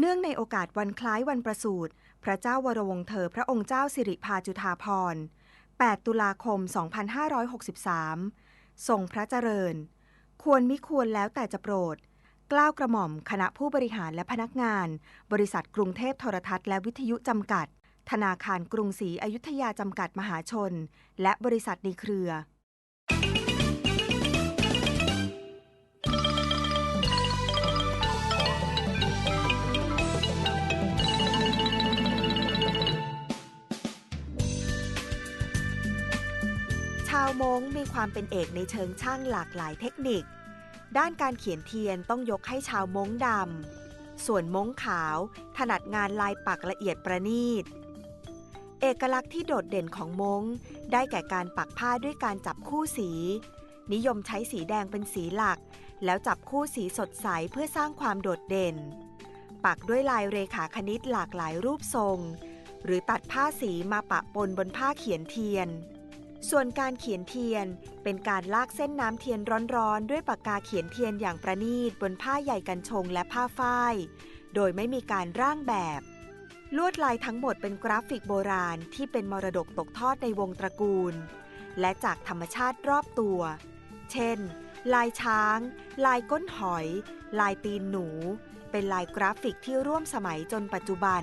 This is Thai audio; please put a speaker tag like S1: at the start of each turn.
S1: เนื่องในโอกาสวันคล้ายวันประสูติพระเจ้าวรวงศ์เธอพระองค์เจ้าสิริพาจุฑาภรณ์8ตุลาคม 2563 ทรงพระเจริญ ควรมิควรแล้วแต่จะโปรด กล้าวกระหม่อมคณะผู้บริหารและพนักงาน บริษัทกรุงเทพโทรทัศน์และวิทยุจำกัด ธนาคารกรุงศรีอยุธยาจำกัดมหาชน และบริษัทในเครือ ชาวมงมีความเป็นเอกในเชิงช่างหลากหลายเทคนิค ด้านการเขียนเทียนต้องยกให้ชาวมงดำ ส่วนมงขาว ถนัดงานลายปักละเอียดประณีต เอกลักษณ์ที่โดดเด่นของมงได้แก่การปักผ้าด้วยการจับคู่สี นิยมใช้สีแดงเป็นสีหลัก แล้วจับคู่สีสดใสเพื่อสร้างความโดดเด่น ปักด้วยลายเรขาคณิตหลากหลายรูปทรง หรือตัดผ้าสีมาปะปนบนผ้าเขียนเทียน ส่วนการเขียนเทียนเป็นการลากเส้นน้ำเทียนร้อนๆ ด้วยปากกาเขียนเทียนอย่างประณีตบนผ้าใหญ่กันชงและผ้าฝ้าย โดยไม่มีการร่างแบบ ลวดลายทั้งหมดเป็นกราฟิกโบราณที่เป็นมรดกตกทอดในวงตระกูล และจากธรรมชาติรอบตัว เช่น ลายช้าง ลายก้นหอย ลายตีนหนู เป็นลายกราฟิกที่ร่วมสมัยจนปัจจุบัน